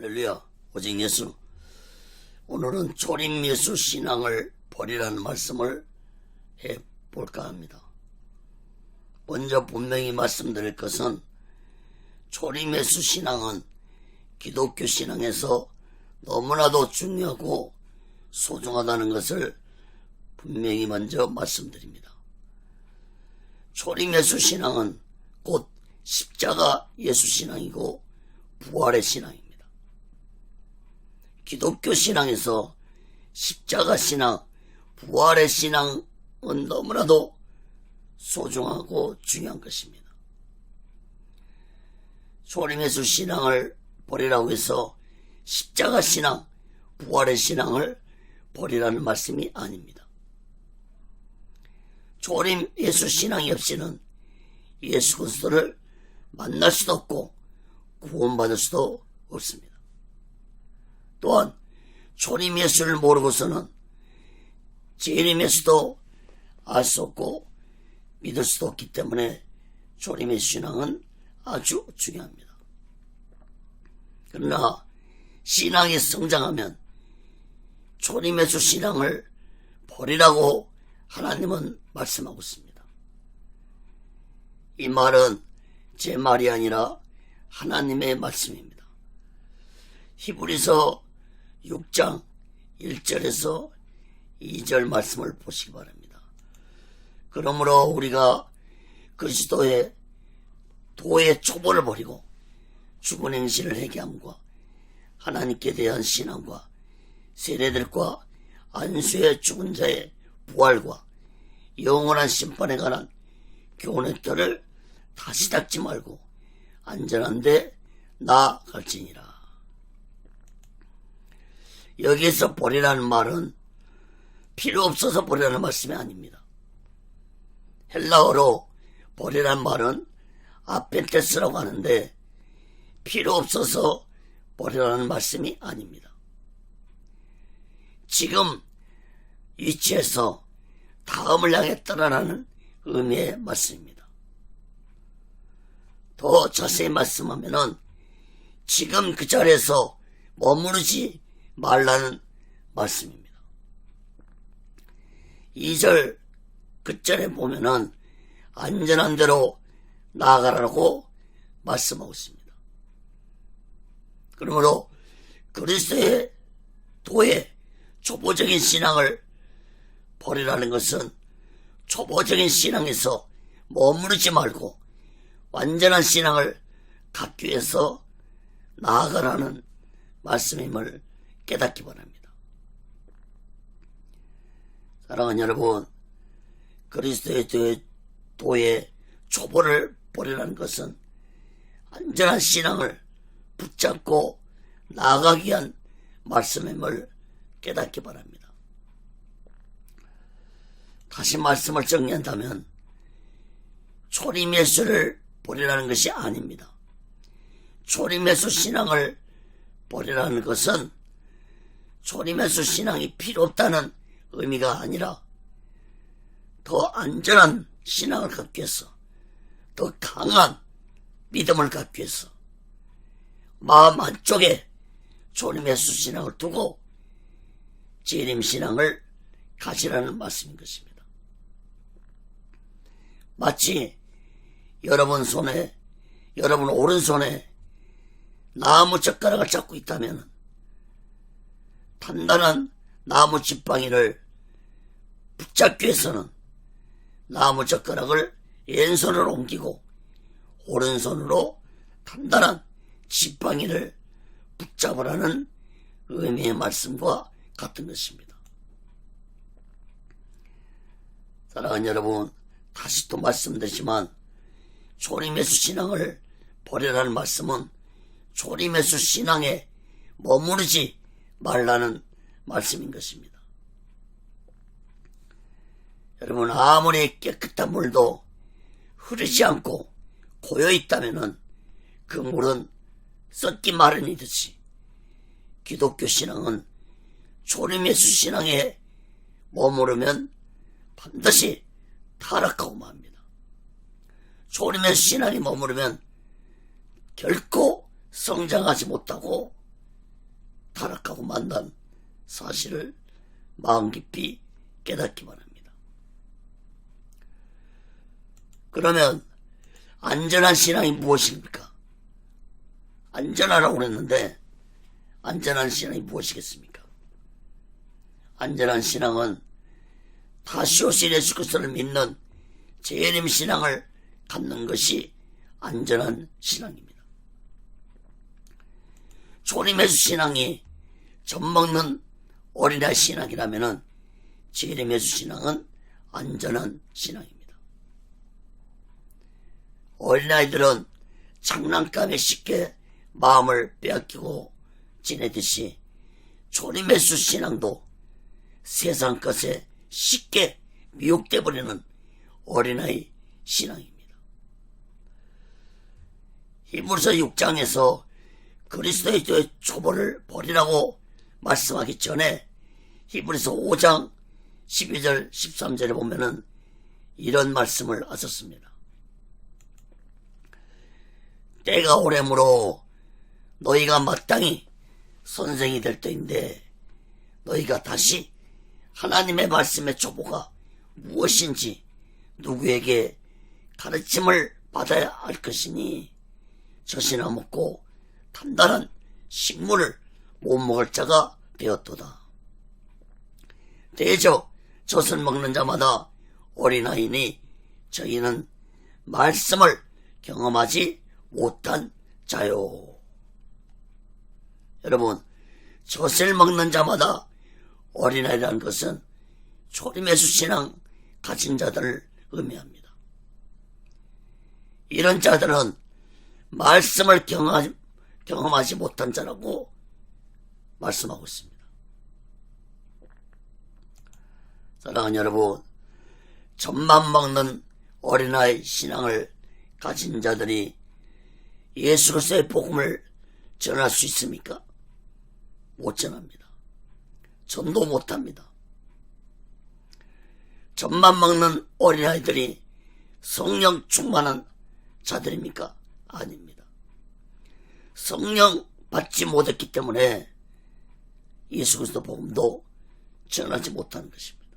할렐루야, 오직 예수. 오늘은 조림 예수 신앙을 버리라는 말씀을 해 볼까 합니다. 먼저 분명히 말씀드릴 것은 조림 예수 신앙은 기독교 신앙에서 너무나도 중요하고 소중하다는 것을 분명히 먼저 말씀드립니다. 조림 예수 신앙은 곧 십자가 예수 신앙이고 부활의 신앙입니다. 기독교 신앙에서 십자가 신앙, 부활의 신앙은 너무나도 소중하고 중요한 것입니다. 소림 예수 신앙을 버리라고 해서 십자가 신앙, 부활의 신앙을 버리라는 말씀이 아닙니다. 조림 예수 신앙이 없이는 예수 그리스도를 만날 수도 없고 구원받을 수도 없습니다. 또한 조림 예수를 모르고서는 재림 예수도 알 수 없고 믿을 수도 없기 때문에 조림의 신앙은 아주 중요합니다. 그러나 신앙이 성장하면 조림의 수 신앙을 버리라고 하나님은 말씀하고 있습니다. 이 말은 제 말이 아니라 하나님의 말씀입니다. 히브리서 6장 1절에서 2절 말씀을 보시기 바랍니다. 그러므로 우리가 그리스도의 도의 초보를 버리고 죽은 행실을 회개함과 하나님께 대한 신앙과 세례들과 안수의 죽은 자의 부활과 영원한 심판에 관한 교훈의 뜰을 다시 닦지 말고 안전한데 나아갈지니라. 여기에서 버리라는 말은 필요 없어서 버리라는 말씀이 아닙니다. 헬라어로 버리라는 말은 아펜테스라고 하는데 필요 없어서 버리라는 말씀이 아닙니다. 지금 위치에서 다음을 향해 떠나라는 의미의 말씀입니다. 더 자세히 말씀하면은 지금 그 자리에서 머무르지 말라는 말씀입니다. 2절 끝절에 보면은 안전한 대로 나아가라고 말씀하고 있습니다. 그러므로 그리스도의 도의 초보적인 신앙을 버리라는 것은 초보적인 신앙에서 머무르지 말고 완전한 신앙을 갖기 위해서 나아가라는 말씀임을 깨닫기 바랍니다. 사랑하는 여러분, 그리스도의 도의, 도의 초보를 버리라는 것은 안전한 신앙을 붙잡고 나아가기 위한 말씀임을 깨닫기 바랍니다. 다시 말씀을 정리한다면 초림 예수를 버리라는 것이 아닙니다. 초림 예수 신앙을 버리라는 것은 초림예수 신앙이 필요 없다는 의미가 아니라 더 안전한 신앙을 갖기 위해서 더 강한 믿음을 갖기 위해서 마음 한쪽에 초림예수 신앙을 두고 재림 신앙을 가지라는 말씀인 것입니다. 마치 여러분 손에 여러분 오른손에 나무 젓가락을 잡고 있다면 단단한 나무 지팡이를 붙잡기 위해서는 나무 젓가락을 왼손으로 옮기고 오른손으로 단단한 지팡이를 붙잡으라는 의미의 말씀과 같은 것입니다. 사랑하는 여러분, 다시 또 말씀드리지만 조림예수 신앙을 버리라는 말씀은 조림예수 신앙에 머무르지 말라는 말씀인 것입니다. 여러분 아무리 깨끗한 물도 흐르지 않고 고여 있다면은 그 물은 썩기 마련이듯이 기독교 신앙은 조림예수 신앙에 머무르면 반드시 타락하고 맙니다. 조림예수 신앙에 머무르면 결코 성장하지 못하고 타락하고 만난 사실을 마음 깊이 깨닫기 바랍니다. 그러면 안전한 신앙이 무엇입니까? 안전하라고 그랬는데 안전한 신앙이 무엇이겠습니까? 안전한 신앙은 다시 오실 예수 그리스도를 믿는 재림 신앙을 갖는 것이 안전한 신앙입니다. 조림해수 신앙이 젖먹는 어린아이 신앙이라면 재림해수 신앙은 안전한 신앙입니다. 어린아이들은 장난감에 쉽게 마음을 빼앗기고 지내듯이 조림해수 신앙도 세상 것에 쉽게 미혹돼 버리는 어린아이 신앙입니다. 히브리서 6장에서 그리스도의 초보를 버리라고 말씀하기 전에 히브리서 5장 12절 13절에 보면은 이런 말씀을 하셨습니다. 때가 오래므로 너희가 마땅히 선생이 될 때인데 너희가 다시 하나님의 말씀의 초보가 무엇인지 누구에게 가르침을 받아야 할 것이니 젖이나 먹고 단단한 식물을 못 먹을 자가 되었도다. 대저 젖을 먹는 자마다 어린아이니 저희는 말씀을 경험하지 못한 자요. 여러분, 젖을 먹는 자마다 어린아이라는 것은 초림의수 신앙 가진 자들을 의미합니다. 이런 자들은 말씀을 경험하지 못한 자라고 말씀하고 있습니다. 사랑하는 여러분, 젖만 먹는 어린아이 신앙을 가진 자들이 예수 그리스도의 복음을 전할 수 있습니까? 못 전합니다. 전도 못 합니다. 젖만 먹는 어린아이들이 성령 충만한 자들입니까? 아닙니다. 성령 받지 못했기 때문에 예수 그리스도 복음도 전하지 못하는 것입니다.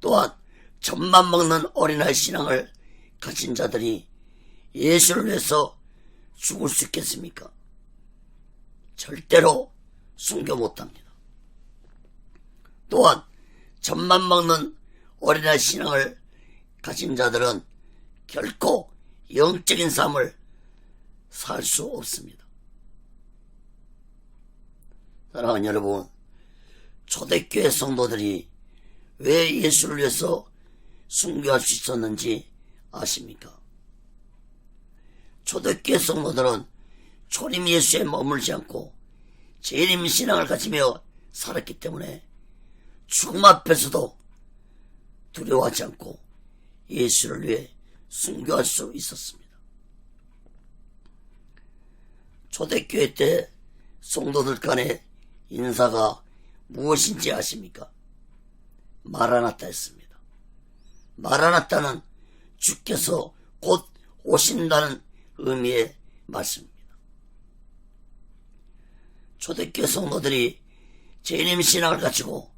또한 젖만 먹는 어린아이 신앙을 가진 자들이 예수를 위해서 죽을 수 있겠습니까? 절대로 숨겨 못합니다. 또한 젖만 먹는 어린아이 신앙을 가진 자들은 결코 영적인 삶을 살 수 없습니다. 사랑하는 여러분, 초대교회 성도들이 왜 예수를 위해서 순교할 수 있었는지 아십니까? 초대교회 성도들은 초림 예수에 머물지 않고 재림 신앙을 가지며 살았기 때문에 죽음 앞에서도 두려워하지 않고 예수를 위해 순교할 수 있었습니다. 초대교회 때 성도들 간의 인사가 무엇인지 아십니까? 마라나타 였습니다. 마라나타는 주께서 곧 오신다는 의미의 말씀입니다. 초대교회 성도들이 재림 신앙을 가지고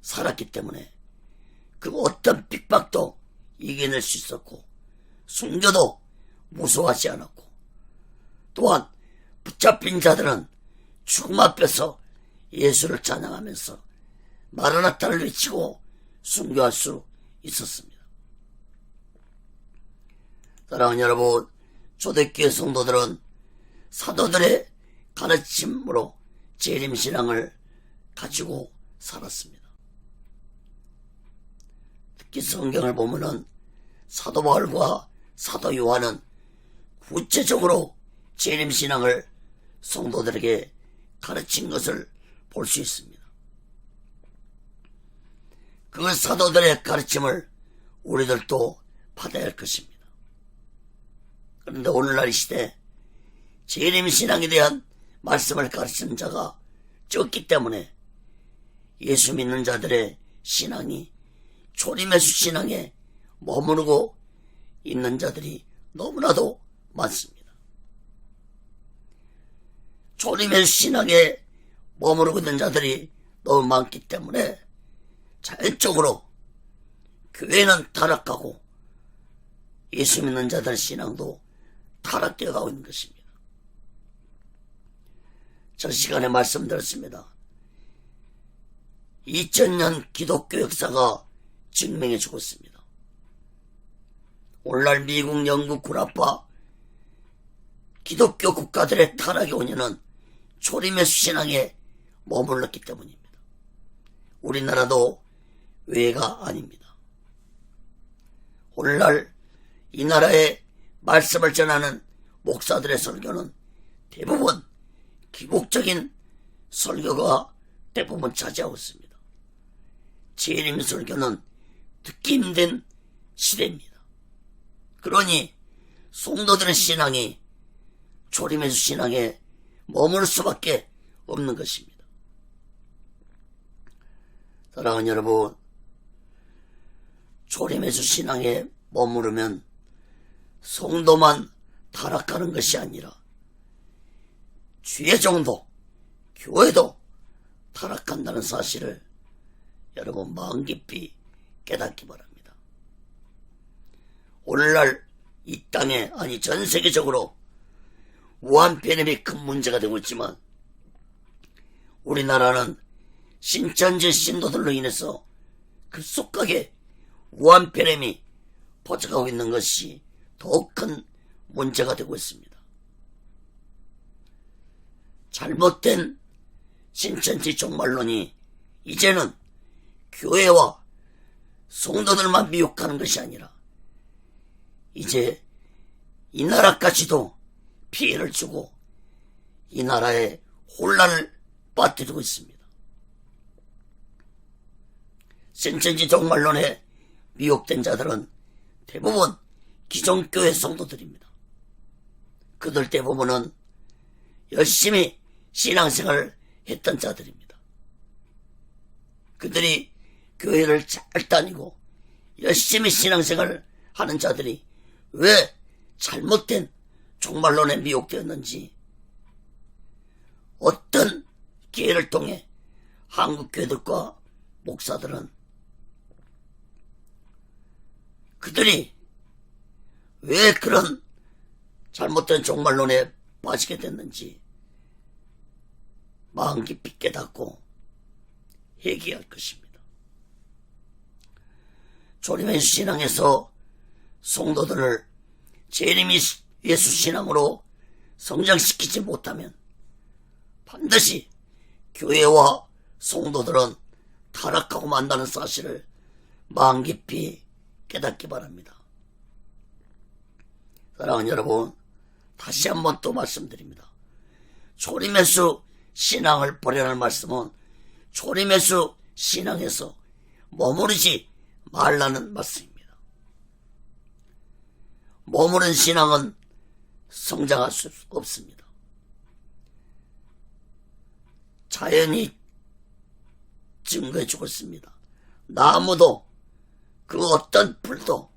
살았기 때문에 그 어떤 핍박도 이겨낼 수 있었고 순교도 무서워하지 않았고 또한 붙잡힌 자들은 죽음 앞에서 예수를 찬양하면서 마라나타를 외치고 순교할 수 있었습니다. 사랑하는 여러분, 초대교회 성도들은 사도들의 가르침으로 재림신앙을 가지고 살았습니다. 특히 성경을 보면은 사도 바울과 사도 요한은 구체적으로 재림신앙을 성도들에게 가르친 것을 볼 수 있습니다. 그 사도들의 가르침을 우리들도 받아야 할 것입니다. 그런데 오늘날 이 시대 재림신앙에 대한 말씀을 가르치는 자가 적기 때문에 예수 믿는 자들의 신앙이 초림의 수 신앙에 머무르고 있는 자들이 너무나도 많습니다. 조림의 신앙에 머무르고 있는 자들이 너무 많기 때문에 자연적으로 교회는 타락하고 예수 믿는 자들 신앙도 타락되어 가고 있는 것입니다. 저 시간에 말씀드렸습니다. 2000년 기독교 역사가 증명해 주고 있습니다. 오늘날 미국, 영국, 구라파 기독교 국가들의 타락의 원인은 초림의 신앙에 머물렀기 때문입니다. 우리나라도 외가 아닙니다. 오늘날 이 나라의 말씀을 전하는 목사들의 설교는 대부분 기복적인 설교가 대부분 차지하고 있습니다. 재림 설교는 듣기 힘든 시대입니다. 그러니 성도들의 신앙이 조림해수 신앙에 머물 수밖에 없는 것입니다. 사랑하는 여러분, 조림해수 신앙에 머무르면 성도만 타락하는 것이 아니라 주의 정도, 교회도 타락한다는 사실을 여러분 마음 깊이 깨닫기 바랍니다. 오늘날 이 땅에 아니 전 세계적으로 무한편협이 큰 문제가 되고 있지만 우리나라는 신천지 신도들로 인해서 급속하게 무한편협이 퍼져가고 있는 것이 더욱 큰 문제가 되고 있습니다. 잘못된 신천지 종말론이 이제는 교회와 성도들만 미혹하는 것이 아니라 이제 이 나라까지도 피해를 주고 이 나라에 혼란을 빠뜨리고 있습니다. 신천지 종말론에 미혹된 자들은 대부분 기존교회 성도들입니다. 그들 대부분은 열심히 신앙생활을 했던 자들입니다. 그들이 교회를 잘 다니고 열심히 신앙생활을 하는 자들이 왜 잘못된 종말론에 미혹되었는지 어떤 기회를 통해 한국 교회들과 목사들은 그들이 왜 그런 잘못된 종말론에 빠지게 됐는지 마음 깊이 깨닫고 회개할 것입니다. 조림의 신앙에서 성도들을 재림이 예수 신앙으로 성장시키지 못하면 반드시 교회와 성도들은 타락하고 만다는 사실을 마음 깊이 깨닫기 바랍니다. 사랑하는 여러분, 다시 한번 또 말씀드립니다. 조림에수 신앙을 버리라는 말씀은 조림에수 신앙에서 머무르지 말라는 말씀입니다. 머무른 신앙은 성장할 수 없습니다. 자연이 증거해 주고 있습니다. 나무도 그 어떤 풀도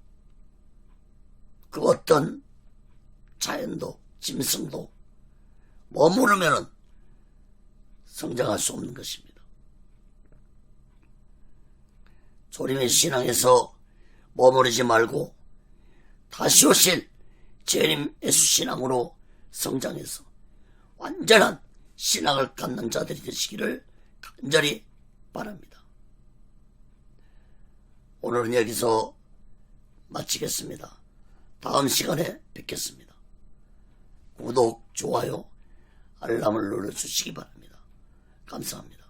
그 어떤 자연도 짐승도 머무르면 성장할 수 없는 것입니다. 조림의 신앙에서 머무르지 말고 다시 오실 재림 예수 신앙으로 성장해서 완전한 신앙을 갖는 자들이 되시기를 간절히 바랍니다. 오늘은 여기서 마치겠습니다. 다음 시간에 뵙겠습니다. 구독, 좋아요, 알람을 눌러주시기 바랍니다. 감사합니다.